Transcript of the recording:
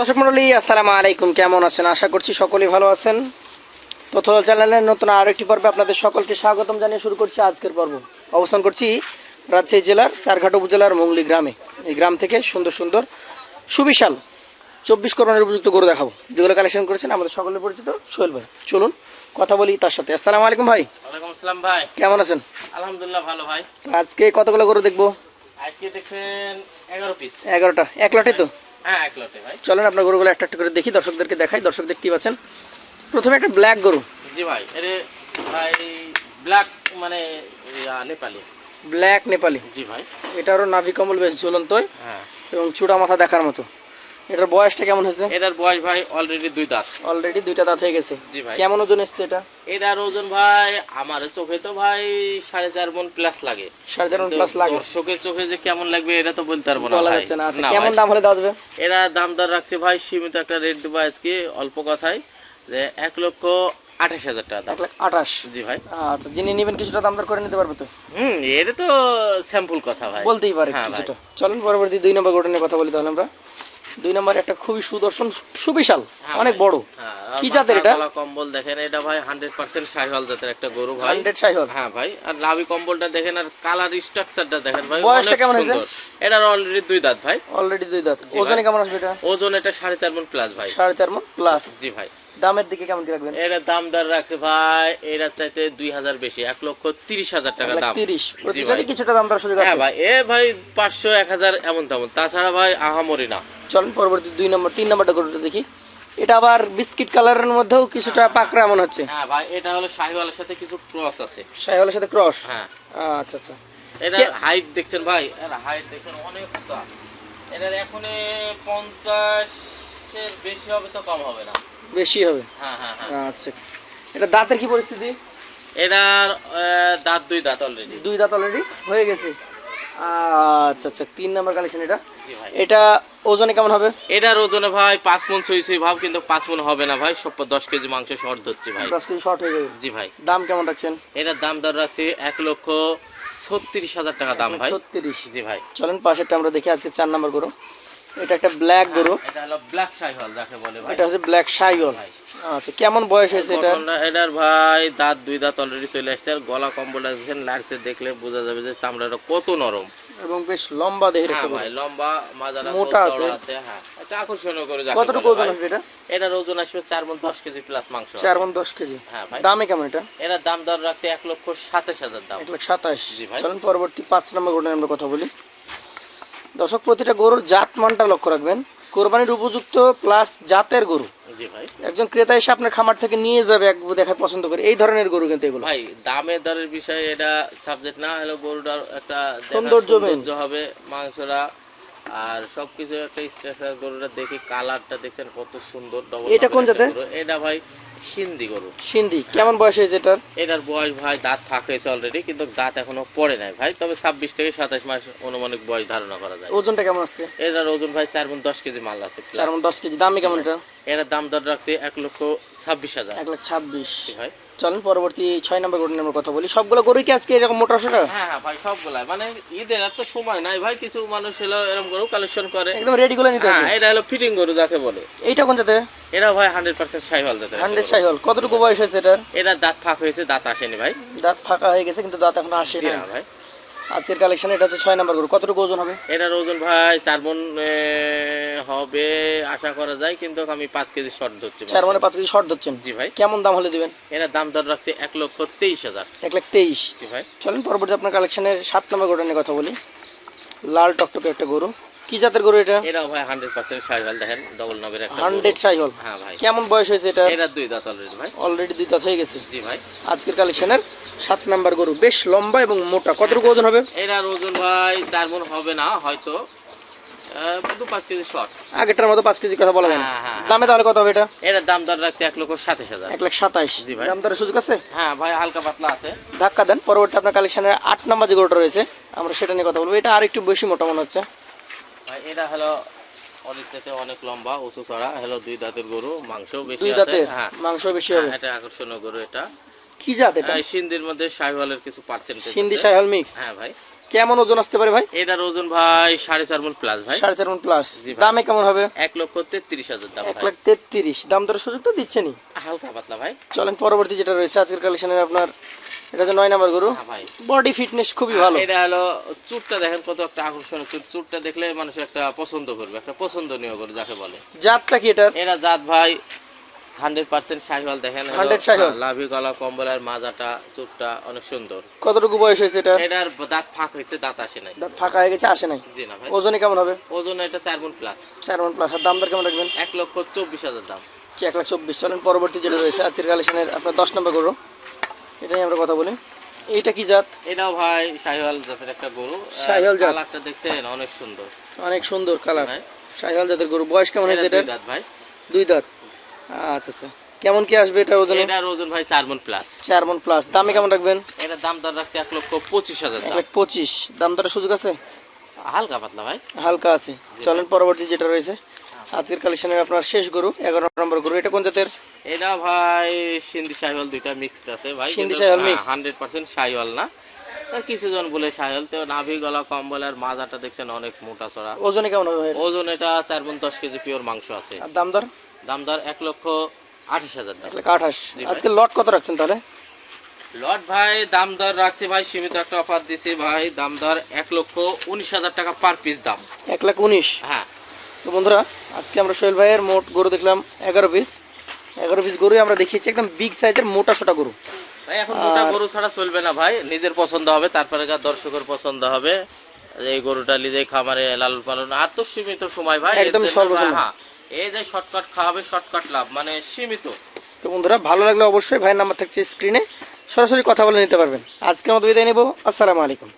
দর্শক মন্ডলী আসসালামু আলাইকুম। কেমন আছেন? আশা করছি সকলেই ভালো আছেন। তথ্য চ্যানেলের নতুন আরও একটি পর্বে আপনাদের সকলকে স্বাগতম জানিয়ে শুরু করছি আজকের পর্ব। অবস্থান করছি রাজশাহী জেলার চারঘাট উপজেলার মংলি গ্রামে। এই গ্রাম থেকে সুন্দর সুন্দর সুবিশাল চব্বিশ করোনার উপযুক্ত গরু দেখাবো। যেগুলো কালেকশন করেছেন আমাদের সকলের পরিচিত সোহেল ভাই। চলুন কথা বলি তার সাথে। আসসালামু আলাইকুম ভাই। ওয়ালাইকুম আসসালাম ভাই। কেমন আছেন? আলহামদুলিল্লাহ ভালো ভাই। আজকে কতগুলো গরু দেখব? আজকে দেখছেন এগারো পিস এগারোটা। এক লটে তো? চলেন আপনার গরুগুলো একটা একটা করে দেখি দর্শকদেরকে দেখাই। দর্শক দেখতেই পাচ্ছেন? প্রথমে একটা ব্ল্যাক গরু। জি ভাই এর ভাই ব্ল্যাক মানে নেপালি। ব্ল্যাক নেপালি। জি ভাই। এটারও নাভি কমল বেশ ঝুলন্তই হ্যাঁ। এবং চূড়া মাথা দেখার মতো। এটার বয়সটা কেমন হয়েছে? এটার বয়স ভাই অলরেডি দুই দাঁত। অলরেডি দুইটা দাঁত হয়ে গেছে। জি ভাই। কেমন ওজন এসছে এটা? এটার ওজন ভাই আমার চোখে তো ভাই সাড়ে চার মন প্লাস লাগে। সাড়ে চার কিন্তু প্লাস লাগে। দর্শকের চোখে যে কেমন লাগবে এটা তো বলতে পারব না বলা যাচ্ছে না। আচ্ছা কেমন দাম হলে দেওয়া যাবে? এরা দাম দর রাখছে ভাই সীমিত একটা রেট দেবো আজকে অল্প কথায়। যে এক লক্ষ আঠাশ হাজার টাকা দাম। আঠাশ। জি ভাই। আচ্ছা যিনি নেবেন কিছুটা দাম দর করে নিতে পারবে তো? হুম এটা তো স্যাম্পল কথা ভাই। বলতেই পারে হ্যাঁ। কিছুটা। চলেন পরবর্তী দুই নম্বর গোটা নিয়ে কথা বলি তাহলে আমরা। দুই নম্বর একটা খুবই সুদর্শন সুবিশাল হ্যাঁ অনেক বড়। হ্যাঁ, কি জাতের এটা? কম্বল দেখেন এটা ভাই হান্ড্রেড পার্সেন্ট সাইহল জাতের একটা গরু ভাই। হান্ড্রেড সাইহল হ্যাঁ ভাই আর লাভি কম্বলটা দেখেন আর কালার স্ট্রাকচারটা দেখেন ভাই বয়সটা কেমন হয়েছে? এটার অলরেডি দুই দাঁত ভাই। অলরেডি দুই দাঁত। ওজন ওজনে কেমন আসবে এটা? ওজন এটা সাড়ে চার মন প্লাস ভাই। সাড়ে চার মন প্লাস জি ভাই। দামের দিকে কেমন কি রাখবেন? এটার দাম দর রাখছে ভাই এটার চাইতে দুই হাজার বেশি এক লক্ষ তিরিশ হাজার টাকা দাম। তিরিশ। জি কিছুটা দাম দর সুযোগ হ্যাঁ আছে। ভাই এ ভাই পাঁচশো এক হাজার এমন তেমন। তাছাড়া ভাই আহামরি না। চলেন পরবর্তী দুই নম্বর তিন নম্বরটা গরুটা দেখি। এটা আবার বিস্কিট কালারের মধ্যেও কিছুটা পাকড়া এমন হচ্ছে। হ্যাঁ ভাই এটা হলো শাহিওয়ালের সাথে কিছু ক্রস আছে। সাইহলের সাথে ক্রস? হ্যাঁ। আচ্ছা আচ্ছা। এটার হাইট দেখছেন ভাই এর হাইট দেখছেন অনেক উঁচা। এটার এখন বেশি হবে তো কম হবে না। বেশি হবে? হ্যাঁ হ্যাঁ হ্যাঁ। আচ্ছা। এটা দাঁতের কি পরিস্থিতি? এটার দাঁত দুই দাঁত অলরেডি দুই দাঁত অলরেডি হয়ে গেছে। আচ্ছা আচ্ছা। তিন নম্বর কালেকশন এটা? এটা ওজনে কেমন হবে? এটার ওজনে ভাই পাঁচ মন ছই ছই ভাব কিন্তু পাঁচ মন হবে না ভাই। সব দশ কেজি মাংস শর্ট ধরছি ভাই। দশ কেজি শর্ট হয়ে যাবে। জি ভাই। দাম কেমন রাখছেন? এটার দাম দর রাখছি এক লক্ষ ছত্রিশ হাজার টাকা দাম ভাই। ছত্রিশ। জি ভাই। চলেন পাশেরটা আমরা দেখি। আজকে চার নম্বর গরু। এটা একটা ব্ল্যাক গরু। এটা হলো ব্ল্যাক শাইহল যাকে বলে ভাই। এটা হচ্ছে ব্ল্যাক সাইগল আচ্ছা কেমন বয়স হয়েছে এটা? এটার ভাই দাঁত দুই দাঁত অলরেডি চলে আসছে। আর গলা দেখেন লাগছে দেখলে বোঝা যাবে যে চামড়াটা কত নরম। এবং বেশ লম্বা দেহের হ্যাঁ একটা ভাই লম্বা মাজারা মোটা আছে। হ্যাঁ। এটা আকর্ষণীয় করে কতটুকু ওজন আসবে এটা? এটার ওজন আসবে চার মন দশ কেজি প্লাস মাংস। চার মন দশ কেজি। হ্যাঁ ভাই। দামে কেমন এটা? এটার দাম দর রাখছে এক লক্ষ সাতাশ হাজার দাম। এক লাখ সাতাশ। জি ভাই। চলেন পরবর্তী পাঁচ নম্বর গরু আমরা কথা বলি। দর্শক প্রতিটা গরুর জাত মানটা লক্ষ্য রাখবেন। কোরবানির উপযুক্ত প্লাস জাতের গরু। একজন ক্রেতা এসে আপনার খামার থেকে নিয়ে যাবে এক দেখায় পছন্দ করে। এই ধরনের গরু কিন্তু এগুলো। ভাই দামের দরের বিষয়ে এটা সাবজেক্ট না হলো গরুটার একটা সৌন্দর্য হবে মাংসটা আর সবকিছু একটা স্ট্রেচার গরুটা দেখি কালারটা দেখছেন কত সুন্দর double এটা কোন জাতের? এটা ভাই সিন্ধি গরু। সিন্ধি কেমন বয়স হয়েছে এটার এটার বয়স ভাই দাঁত ফাঁক হয়েছে অলরেডি কিন্তু দাঁত এখনও পড়ে নাই ভাই তবে ছাব্বিশ থেকে সাতাশ মাস অনুমানিক বয়স ধারণা করা যায়। ওজনটা কেমন আসছে? এটার ওজন ভাই চার মন দশ কেজি মাল আছে চার মন দশ কেজি দামে কেমন এটা? এটার দাম দর রাখছে এক লক্ষ ছাব্বিশ হাজার। এক লাখ ছাব্বিশ। ভাই? চলেন পরবর্তী ছয় নম্বর গরু নিয়ে কথা বলি। সবগুলো গরু কি আজকে এরকম মোটা সোটা? হ্যাঁ হ্যাঁ ভাই সবগুলো মানে ঈদের এত সময় নাই ভাই কিছু মানুষ হলো এরকম গরু কালেকশন করে। একদম রেডি গুলো নিতে হ্যাঁ এটা হলো ফিটিং গরু যাকে বলে। এইটা কোন জাতে এটা ভাই হান্ড্রেড পার্সেন্ট সাইহল জাতের একটা হান্ড্রেড গরু। সাইহল। কতটুকু বয়স হয়েছে এটার? এটা দাঁত ফাঁক হয়েছে দাঁত আসেনি ভাই। দাঁত ফাঁকা হয়ে গেছে কিন্তু দাঁত এখনও আসেনি না ভাই। আজকের কালেকশন এটা হচ্ছে ছয় নম্বর গরু। কতটুকু ওজন হবে? এটার ওজন ভাই চার মন হবে আশা করা যায় কিন্তু আমি পাঁচ কেজি শর্ট ধরছি চার মনে পাঁচ কেজি শর্ট ধরছেন? জি ভাই। কেমন দাম হলে দিবেন? এটার দাম ধর রাখছে এক লক্ষ তেইশ হাজার। এক লাখ তেইশ। জি ভাই। চলেন পরবর্তী আপনার কালেকশনের সাত নম্বর গরুটা নিয়ে কথা বলি। লাল টকটকে একটা গরু। কি জাতের গরু এটা? ভাই হান্ড্রেড পার্সেন্ট সাইহল দেখেন ডবল নবের একটা গরু। হান্ড্রেড সাইহল হ্যাঁ ভাই। কেমন বয়স হয়েছে এটা? দুই দাঁত অলরেডি ভাই। অলরেডি দুই দাঁত হয়ে গেছে। জি ভাই। আজকের কালেকশনের সাত নাম্বার গরু বেশ লম্বা এবং মোটা। কতটুকু ওজন হবে? এটার ওজন ভাই চার মন হবে না হয়তো পাঁচ কেজি মতো পাঁচ কেজি কথা বলা যায় হ্যাঁ, হ্যাঁ, দামে তাহলে কত হবে এটা? এটার দাম দর রাখছে এক লক্ষ সাতাশ হাজার। এক লাখ সাতাইশ জি ভাই। দাম দরের সুযোগ আছে? হ্যাঁ ভাই হালকা পাতলা আছে। ধাক্কা দেন পরবর্তী আপনার কালেকশনের আট নাম্বার যে গরুটা রয়েছে আমরা সেটা নিয়ে কথা বলব। এটা আর একটু বেশি মোটা মনে হচ্ছে। এটা হলো থেকে অনেক লম্বা উঁচু চড়া হলো দুই দাঁতের গরু মাংস বেশি দুই আছে। দাঁতের? হ্যাঁ। মাংস বেশি হ্যাঁ, হবে? এটা আকর্ষণীয় গরু এটা। কি জাত এটা? এই সিন্ধির মধ্যে শাহিওয়ালের কিছু পার্সেন্টেজ সিন্ধি সাইহল মিক্স হ্যাঁ ভাই। কেমন ওজন আসতে পারে ভাই? এটার ওজন ভাই সাড়ে চার মন প্লাস ভাই। সাড়ে চার মন প্লাস দামে কেমন হবে? এক লক্ষ তেত্রিশ হাজার দাম এক লাখ তেত্রিশ। দাম দরের সুযোগ তো দিচ্ছেনি হালকা পাতলা ভাই। চলেন পরবর্তী যেটা রয়েছে আজকের কালেকশনের আপনার এটা হচ্ছে নয় নাম্বার গরু। হ্যাঁ ভাই। বডি ফিটনেস খুবই ভালো। এটা হলো চুটটা দেখেন কত একটা আকর্ষণীয় চুট। চুটটা দেখলে মানুষ একটা পছন্দ করবে একটা পছন্দনীয় করে যাকে বলে। জাতটা কি এটার? এরা জাত ভাই হান্ড্রেড পার্সেন্ট শাহিওয়াল দেখেন হলো, 100 শাহিওয়াল? লাভি গলা কম্বলের মাজাটা চুটটা অনেক সুন্দর। কতটুকু বয়স হয়েছে এটা? এটার দাঁত ফাঁক হয়েছে দাঁত আসে নাই। দাঁত ফাঁকা হয়ে গেছে আসে নাই? জি না ভাই। ওজনে কেমন হবে? ওজন এটা চার মন প্লাস চার মন প্লাস আর দাম দর কেমন রাখবেন? এক লক্ষ চব্বিশ হাজার দাম। এক লাখ চব্বিশ। চলেন পরবর্তী যেটা রয়েছে আজকের কালেকশনের আপনার দশ নম্বর গরু। এটা আমরা কথা বলি। এটা কি জাত? এটাও ভাই শাহিওয়াল জাতের একটা গরু। শাহিওয়াল জাত? কালারটা দেখছেন অনেক সুন্দর। অনেক সুন্দর কালার। শাহিওয়াল জাতের গরু। বয়স কেমন হয়েছে এটা এটা দুই দাঁত ভাই। দুই দাঁত। আচ্ছা আচ্ছা। কেমন কি আসবে এটা ওজনে? এটার ওজন ভাই চার মন প্লাস চার মন প্লাস দামে কেমন রাখবেন? এটার দাম দর রাখছে এক লক্ষ পঁচিশ হাজার এক দাম। লাখ দাম দরের সুযোগ আছে? হালকা পাতলা ভাই। হালকা আছে। চলেন পরবর্তী যেটা রয়েছে। আজকের কালেকশনের আপনার শেষ গরু এগারো নম্বর গরু। এটা কোন জাতের? এটা ভাই সিন্ধি শাহিওয়াল দুইটা মিক্সড আছে ভাই। Sindhi Sahiwal mixed? Hundred percent Sahiwal না। কিছুজন বলে শাহিওয়াল তো নাভি গলা কম্বল আর মাজাটা দেখছেন অনেক মোটা চড়া। ওজনে কেমন হবে ওজন এটা চার মন দশ কেজি পিওর মাংস আছে। আর দাম দর? দাম দর এক লক্ষ আঠাশ হাজার এক আঠাশ। আজকে লট কত রাখছেন তাহলে? লট ভাই দাম দর রাখছে ভাই সীমিত একটা অফার দিছি ভাই দাম দর এক লক্ষ উনিশ হাজার টাকা পার পিস দাম। এক লাখ উনিশ? হ্যাঁ। তো বন্ধুরা আজকে আমরা সোহেল ভাইয়ের মোট গরু দেখলাম এগারো পিস এগারো পিস গরুই আমরা দেখিয়েছি একদম বিগ সাইজের মোটা সোটা গরু। ভাই এখন মোটা গরু ছাড়া চলবে না ভাই নিজের পছন্দ হবে তারপরে যা দর্শকের পছন্দ হবে এই গরুটা নিজে খামারে লালন পালন আর তো সীমিত সময় ভাই একদম জন্য স্বল্প ভাই, সময়। হ্যাঁ। এই যে শর্টকাট খাওয়াবে শর্টকাট লাভ মানে সীমিত। তো বন্ধুরা, ভালো লাগলে অবশ্যই ভাইয়ের নাম্বার থাকছে স্ক্রিনে সরাসরি কথা বলে নিতে পারবেন। আজকের মতো বিদায় নেব। আসসালামু আলাইকুম।